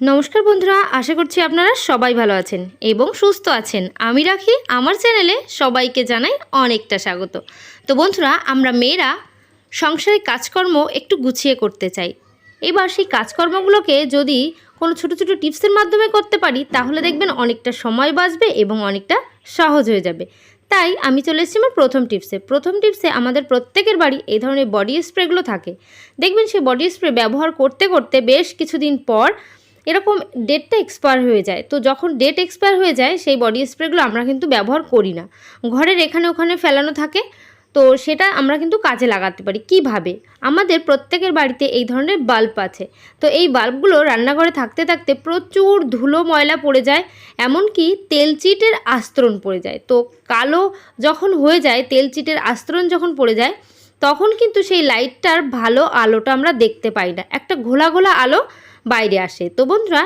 নমস্কার বন্ধুরা, আশা করছি আপনারা সবাই ভালো আছেন এবং সুস্থ আছেন। আমি রাখি, আমার চ্যানেলে সবাইকে জানাই অনেকটা স্বাগত। তো বন্ধুরা, আমরা মেয়েরা সংসারিক কাজকর্ম একটু গুছিয়ে করতে চাই। এবার সেই কাজকর্মগুলোকে যদি কোনো ছোটো ছোটো টিপসের মাধ্যমে করতে পারি, তাহলে দেখবেন অনেকটা সময় বাঁচবে এবং অনেকটা সহজ হয়ে যাবে। তাই আমি চলে এসেছি আমার প্রথম টিপসে। প্রথম টিপসে আমাদের প্রত্যেকের বাড়ি এই ধরনের বডি স্প্রেগুলো থাকে। দেখবেন সেই বডি স্প্রে ব্যবহার করতে করতে বেশ কিছুদিন পর এরকম ডেটটা এক্সপায়ার হয়ে যায়। তো যখন ডেট এক্সপায়ার হয়ে যায়, সেই বডি স্প্রেগুলো আমরা কিন্তু ব্যবহার করি না। ঘরের এখানে ওখানে ফেলানো থাকে, তো সেটা আমরা কিন্তু কাজে লাগাতে পারি। কীভাবে? আমাদের প্রত্যেকের বাড়িতে এই ধরনের বাল্ব আছে। তো এই বাল্বগুলো রান্নাঘরে থাকতে থাকতে প্রচুর ধুলো ময়লা পড়ে যায়, এমনকি তেলচিটের আস্তরণ পড়ে যায়। তো কালো যখন হয়ে যায় তেলচিটের আস্তরণ যখন পড়ে যায়, তখন কিন্তু সেই লাইটটার ভালো আলোটা আমরা দেখতে পাই না। একটা ঘোলা ঘোলা আলো বাইরে আসে। তো বন্ধুরা,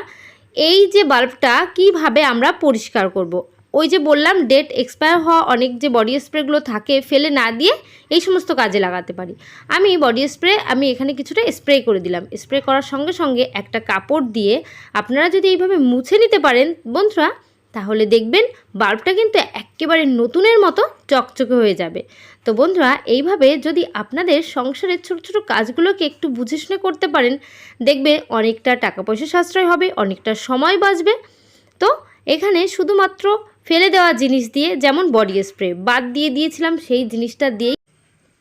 এই যে বাল্বটা কীভাবে আমরা পরিষ্কার করব। ওই যে বললাম ডেট এক্সপায়ার হওয়া অনেক যে বডি স্প্রেগুলো থাকে, ফেলে না দিয়ে এই সমস্ত কাজে লাগাতে পারি। আমি বডি স্প্রে আমি এখানে কিছুটা স্প্রে করে দিলাম। স্প্রে করার সঙ্গে সঙ্গে একটা কাপড় দিয়ে আপনারা যদি এইভাবে মুছে নিতে পারেন, বন্ধুরা তাহলে দেখবেন বাল্বটা কিন্তু একেবারে নতুনের মতো চকচকে হয়ে যাবে। তো বন্ধুরা, এইভাবে যদি আপনাদের সংসারের ছোট ছোট কাজগুলোকে একটু বুঝে শুনে করতে পারেন দেখবে অনেকটা টাকা পয়সা সাশ্রয় হবে, অনেকটা সময় বাঁচবে। তো এখানে শুধুমাত্র ফেলে দেওয়া জিনিস দিয়ে, যেমন বডি স্প্রে বাদ দিয়ে দিয়েছিলাম, সেই জিনিসটা দিয়েই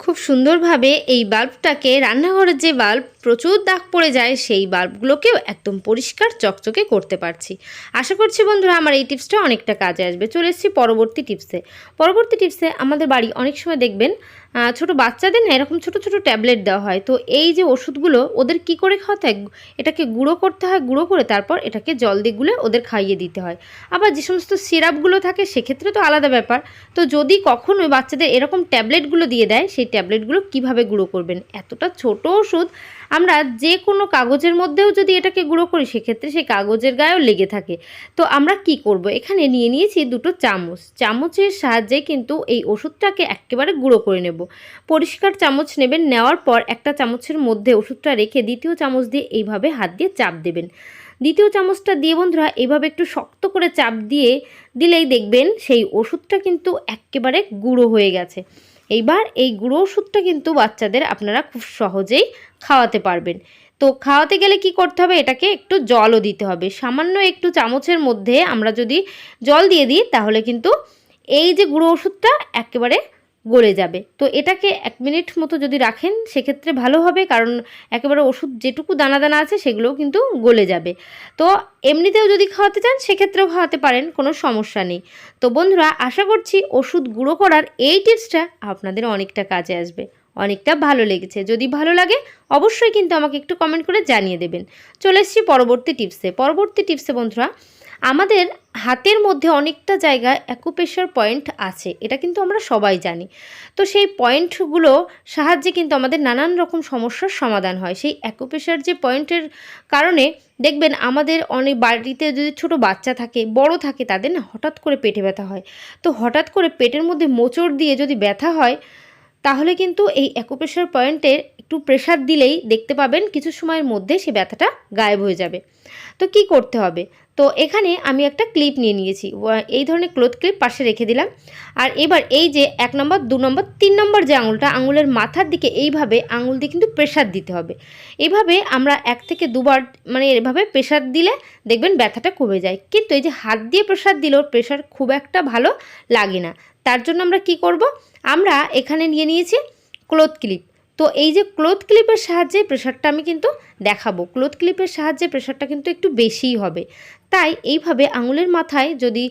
খুব সুন্দরভাবে এই বাল্বটাকে রান্নাঘরের যে বাল্ব প্রচুর দাগ পড়ে যায়, সেই বাল্বগুলোকেও একদম পরিষ্কার চকচকে করতে পারছি। আশা করছি বন্ধুরা আমার এই টিপসটা অনেকটা কাজে আসবে। চলে এসেছি পরবর্তী টিপসে। পরবর্তী টিপসে আমাদের বাড়ি অনেক সময় দেখবেন ছোট বাচ্চাদের না এরকম ছোট ছোট ট্যাবলেট দেওয়া হয়। তো এই যে ওষুধগুলো ওদের কি করে খাওয়াতে হয় এটাকে গুঁড়ো করতে হয়, গুঁড়ো করে তারপর এটাকে জল দিয়ে গুলে ওদের খাইয়ে দিতে হয়। আবার যে সমস্ত সিরাপগুলো থাকে সেক্ষেত্রে তো আলাদা ব্যাপার। তো যদি কখনো বাচ্চাদের এরকম ট্যাবলেটগুলো দিয়ে দেয়, সেই ট্যাবলেটগুলো কীভাবে গুঁড়ো করবেন? এতটা ছোট ওষুধ আমরা যে কোনো কাগজের মধ্যেও যদি এটাকে গুঁড়ো করি, সেক্ষেত্রে সেই কাগজের গায়েও লেগে থাকে। তো আমরা কি করব? এখানে নিয়ে নিয়েছি দুটো চামচ। চামচের সাহায্যে কিন্তু এই ওষুধটাকে একেবারে গুঁড়ো করে নেব। পরিষ্কার চামচ নেবেন, নেওয়ার পর একটা চামচের মধ্যে ওষুধটা রেখে দ্বিতীয় চামচ দিয়ে এইভাবে হাত দিয়ে চাপ দেবেন। দ্বিতীয় চামচটা দিয়ে বন্ধুরা এইভাবে একটু শক্ত করে চাপ দিয়ে দিলেই দেখবেন সেই ওষুধটা কিন্তু একেবারে গুঁড়ো হয়ে গেছে। এইবার এই গুঁড়ো ওষুধটা কিন্তু বাচ্চাদের আপনারা খুব সহজেই খাওয়াতে পারবেন। তো খাওয়াতে গেলে কি করতে হবে? এটাকে একটু জলও দিতে হবে। সামান্য একটু চামচের মধ্যে আমরা যদি জল দিয়ে দিই, তাহলে কিন্তু এই যে গুঁড়ো ওষুধটা একেবারে গলে যাবে। তো এটাকে এক মিনিট মতো যদি রাখেন, সেক্ষেত্রে ভালো হবে, কারণ একেবারে ওষুধ যেটুকু দানা দানা আছে, সেগুলোও কিন্তু গলে যাবে। তো এমনিতেও যদি খাওয়াতে চান, সেক্ষেত্রেও খাওয়াতে পারেন, কোনো সমস্যা নেই। তো বন্ধুরা, আশা করছি ওষুধ গুঁড়ো করার এই টিপসটা আপনাদের অনেকটা কাজে আসবে। অনেকটা ভালো লেগেছে। যদি ভালো লাগে, অবশ্যই কিন্তু আমাকে একটু কমেন্ট করে জানিয়ে দেবেন। চলে এসেছি পরবর্তী টিপসে। পরবর্তী টিপসে বন্ধুরা আমাদের হাতের মধ্যে অনেকটা জায়গায় অ্যাকুপ্রেশার পয়েন্ট আছে, এটা কিন্তু আমরা সবাই জানি। তো সেই পয়েন্টগুলো সাহায্যে কিন্তু আমাদের নানান রকম সমস্যার সমাধান হয়। সেই অ্যাকুপ্রেশার যে পয়েন্টের কারণে দেখবেন আমাদের অনেক বাড়িতে যদি ছোট বাচ্চা থাকে, বড় থাকে, তাদের না হঠাৎ করে পেটে ব্যথা হয়। তো হঠাৎ করে পেটের মধ্যে মোচড় দিয়ে যদি ব্যথা হয়, তাহলে কিন্তু এই অ্যাকুপ্রেশার পয়েন্টে একটু প্রেশার দিলেই দেখতে পাবেন কিছু সময়ের মধ্যে সে ব্যথাটা গায়েব হয়ে যাবে। তো কি করতে হবে? তো এখানে আমি একটা ক্লিপ নিয়ে নিয়েছি। এই ধরনের ক্লোথ ক্লিপ পাশে রেখে দিলাম। আর এবার এই যে এক নম্বর, দু নম্বর, তিন নম্বর যে আঙুলটা, আঙুলের মাথার দিকে এইভাবে আঙুল দিয়ে কিন্তু প্রেশার দিতে হবে। এইভাবে আমরা এক থেকে দুবার মানে এভাবে প্রেশার দিলে দেখবেন ব্যথাটা কমে যায়। কিন্তু এই যে হাত দিয়ে প্রেশার দিলেও প্রেশার খুব একটা ভালো লাগে না। তার জন্য আমরা কি করব? আমরা এখানে নিয়ে নিয়েছি ক্লোথ ক্লিপ। তো এই যে ক্লোথ ক্লিপের সাহায্যে প্রেশারটা আমি কিন্তু দেখাবো। ক্লোথ ক্লিপের সাহায্যে প্রেশারটা কিন্তু একটু বেশিই হবে। তাই এইভাবে আঙুলের মাথায় যদি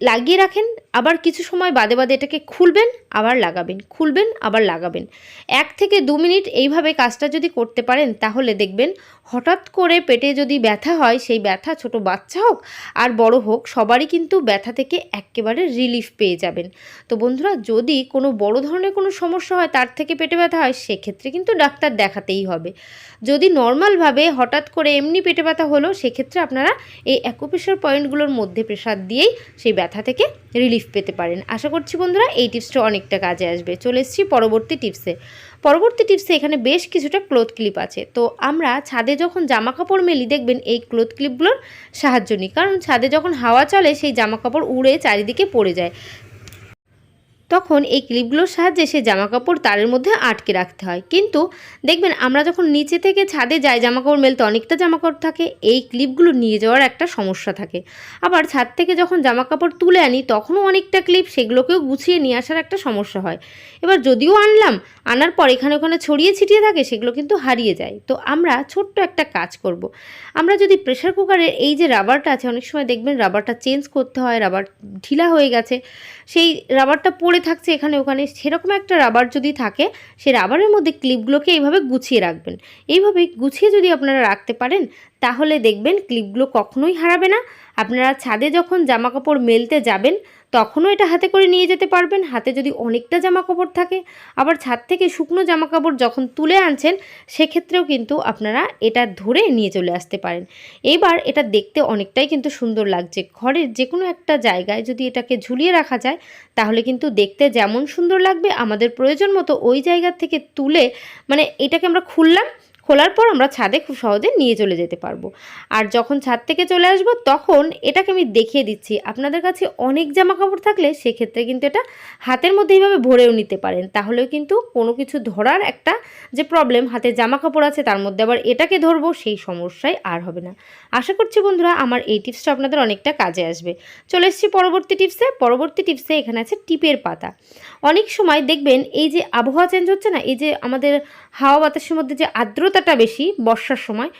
লাগিয়ে রাখেন, আবার কিছু সময় বাদে বাদে এটাকে খুলবেন, আবার লাগাবেন, খুলবেন, আবার লাগাবেন। এক থেকে দু মিনিট এইভাবে কাজটা যদি করতে পারেন, তাহলে দেখবেন হঠাৎ করে পেটে যদি ব্যথা হয়, সেই ব্যথা ছোট বাচ্চা হোক আর বড় হোক, সবারই কিন্তু ব্যথা থেকে একেবারে রিলিফ পেয়ে যাবেন। তো বন্ধুরা, যদি কোনো বড় ধরনের কোনো সমস্যা হয়, তার থেকে পেটে ব্যথা হয়, সেক্ষেত্রে কিন্তু ডাক্তার দেখাতেই হবে। যদি নর্মালভাবে হঠাৎ করে এমনি পেটে ব্যথা হলো, সেক্ষেত্রে আপনারা এই অ্যাকুপ্রেশার পয়েন্টগুলোর মধ্যে প্রেশার দিয়েই সেই ব্যথা থেকে রিলিফ পেতে পারেন। আশা করছি বন্ধুরা এই টিপসটা অনেকটা কাজে আসবে। চলে এসেছি পরবর্তী টিপসে পরবর্তী টিপসে এখানে বেশ কিছুটা ক্লোথ ক্লিপ আছে। তো আমরা ছাদে যখন জামা কাপড় মেলি, দেখবেন এই ক্লোথ ক্লিপগুলোর সাহায্য নিই। কারণ ছাদে যখন হাওয়া চলে, সেই জামা কাপড় উড়ে চারিদিকে পড়ে যায়। তখন এই ক্লিপগুলোর সাহায্যে সে জামা কাপড় তারের মধ্যে আটকে রাখতে হয়। কিন্তু দেখবেন, আমরা যখন নিচে থেকে ছাদে যাই জামা কাপড় মেলতে অনেকটা জামা কাপড় থাকে, এই ক্লিপগুলো নিয়ে যাওয়ার একটা সমস্যা থাকে। আবার ছাদ থেকে যখন জামা কাপড় তুলে আনি, তখনও অনেকটা ক্লিপ সেগুলোকেও গুছিয়ে নিয়ে আসার একটা সমস্যা হয়। এবার যদিও আনলাম, আনার পর এখানে ওখানে ছড়িয়ে ছিটিয়ে থাকে, সেগুলো কিন্তু হারিয়ে যায়। তো আমরা ছোট্ট একটা কাজ করব। আমরা যদি প্রেশার কুকারের এই যে রাবারটা আছে, অনেক সময় দেখবেন রাবারটা চেঞ্জ করতে হয়, রাবার ঢিলা হয়ে গেছে, সেই রাবারটা পড়ে থাকছে এখানে, ওখানে সেরকম একটা রাবার যদি থাকে, সে রাবারের মধ্যে ক্লিপগুলোকে এইভাবে গুছিয়ে রাখবেন। এইভাবে গুছিয়ে যদি আপনারা রাখতে পারেন, তাহলে দেখবেন ক্লিপগুলো কখনোই হারাবে না। আপনারা ছাদে যখন জামাকাপড় মেলতে যাবেন তখনও এটা হাতে করে নিয়ে যেতে পারবেন। হাতে যদি অনেকটা জামা কাপড় থাকে, আবার ছাদ থেকে শুকনো জামা কাপড় যখন তুলে আনছেন, সেক্ষেত্রেও কিন্তু আপনারা এটা ধরে নিয়ে চলে আসতে পারেন। এইবার এটা দেখতে অনেকটাই কিন্তু সুন্দর লাগছে। ঘরের যে কোনো একটা জায়গায় যদি এটাকে ঝুলিয়ে রাখা যায়, তাহলে কিন্তু দেখতে যেমন সুন্দর লাগবে। আমাদের প্রয়োজন মতো ওই জায়গা থেকে তুলে মানে এটাকে আমরা খুললাম খোলার পর আমরা ছাদে খুব সহজে নিয়ে চলে যেতে পারব। আর যখন ছাদ থেকে চলে আসব, তখন এটাকে আমি দেখিয়ে দিচ্ছি। আপনাদের কাছে অনেক জামা কাপড় থাকলে সেক্ষেত্রে কিন্তু এটা হাতের মধ্যে এইভাবে ভরেও নিতে পারেন। তাহলেও কিন্তু কোনো কিছু ধরার একটা যে প্রবলেম হাতে জামা কাপড় আছে তার মধ্যে আবার এটাকে ধরবো, সেই সমস্যায় আর হবে না। আশা করছি বন্ধুরা, আমার এই টিপসটা আপনাদের অনেকটা কাজে আসবে। চলে এসেছি পরবর্তী টিপসে। পরবর্তী টিপসে এখানে আছে টিপের পাতা। অনেক সময় দেখবেন এই যে আবহাওয়া চেঞ্জ হচ্ছে না, এই যে আমাদের হাওয়া বাতাসের মধ্যে যে আর্দ্রতাটা বেশি বর্ষার সময়।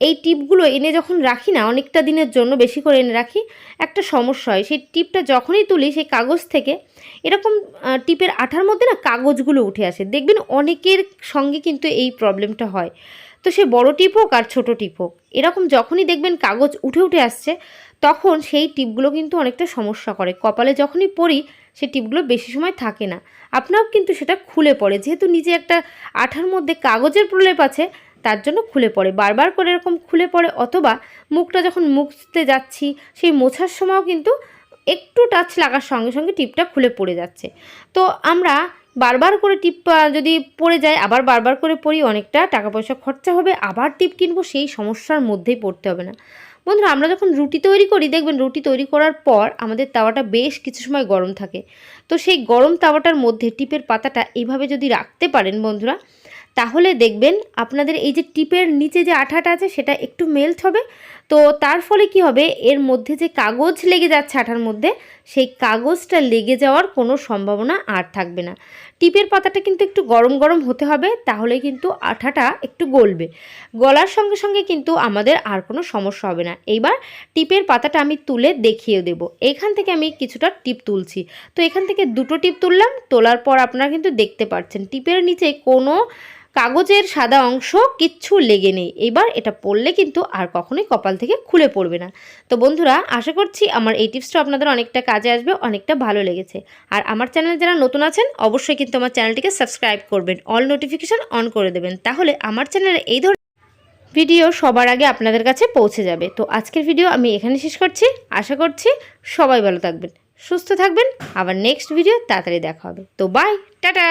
এই টিপগুলো এনে যখন রাখি না, অনেকটা দিনের জন্য বেশি করে এনে রাখি, একটা সমস্যা হয়। সেই টিপটা যখনই তুলি, সেই কাগজ থেকে এরকম টিপের আঠার মধ্যে না কাগজগুলো উঠে আসে। দেখবেন অনেকের সঙ্গে কিন্তু এই প্রবলেমটা হয়। তো সে বড় টিপ হোক আর ছোটো টিপ হোক, এরকম যখনই দেখবেন কাগজ উঠে উঠে আসছে, তখন সেই টিপগুলো কিন্তু অনেকটা সমস্যা করে। কপালে যখনই পড়ি সেই টিপগুলো বেশি সময় থাকে না। আপনাও কিন্তু সেটা খুলে পড়ে। যেহেতু নিজে একটা আঠার মধ্যে কাগজের প্রলেপ আছে, তার জন্য খুলে পড়ে। বারবার করে এরকম খুলে পড়ে, অথবা মুখটা যখন মুছতে যাচ্ছি, সেই মোছার সময়ও কিন্তু একটু টাচ লাগার সঙ্গে সঙ্গে টিপটা খুলে পড়ে যাচ্ছে। তো আমরা বারবার করে টিপ যদি পড়ে যায় আবার বারবার করে পড়ি, অনেকটা টাকা পয়সা খরচা হবে, আবার টিপ কিনবো, সেই সমস্যার মধ্যেই পড়তে হবে না। বন্ধুরা, আমরা যখন রুটি তৈরি করি, দেখবেন রুটি তৈরি করার পর আমাদের তাওয়াটা বেশ কিছু সময় গরম থাকে। তো সেই গরম তাওয়াটার মধ্যে টিপের পাতাটা এইভাবে যদি রাখতে পারেন বন্ধুরা, তাহলে দেখবেন আপনাদের এই যে টিপের নিচে যে আঠাটা আছে, সেটা একটু মেল্ট হবে। তো তার ফলে কি হবে? এর মধ্যে যে কাগজ লেগে যাচ্ছে আঠার মধ্যে, সেই কাগজটা লেগে যাওয়ার কোনো সম্ভাবনা আর থাকবে না। টিপের পাতাটা কিন্তু একটু গরম গরম হতে হবে, তাহলে কিন্তু আঠাটা একটু গলবে। গলার সঙ্গে সঙ্গে কিন্তু আমাদের আর কোনো সমস্যা হবে না। এইবার টিপের পাতাটা আমি তুলে দেখিয়ে দেব। এখান থেকে আমি কিছুটা টিপ তুলছি। তো এখান থেকে দুটো টিপ তুললাম, তোলার পর আপনারা কিন্তু দেখতে পাচ্ছেন টিপের নিচে কোনো কাগজের সাদা অংশ কিচ্ছু লেগে নেই। এবার এটা পড়লে কিন্তু আর কখনোই কপাল থেকে খুলে পড়বে না। তো বন্ধুরা, আশা করছি আমার এই টিপসটা আপনাদের অনেকটা কাজে আসবে, অনেকটা ভালো লেগেছে। আর আমার চ্যানেলে যারা নতুন আছেন, অবশ্যই কিন্তু আমার চ্যানেলটিকে সাবস্ক্রাইব করবেন, অল নোটিফিকেশান অন করে দেবেন। তাহলে আমার চ্যানেলে এই ধরনের ভিডিও সবার আগে আপনাদের কাছে পৌঁছে যাবে। তো আজকের ভিডিও আমি এখানে শেষ করছি। আশা করছি সবাই ভালো থাকবেন, সুস্থ থাকবেন। আবার নেক্সট ভিডিও তাড়াতাড়ি দেখা হবে। তো বাই টাটা!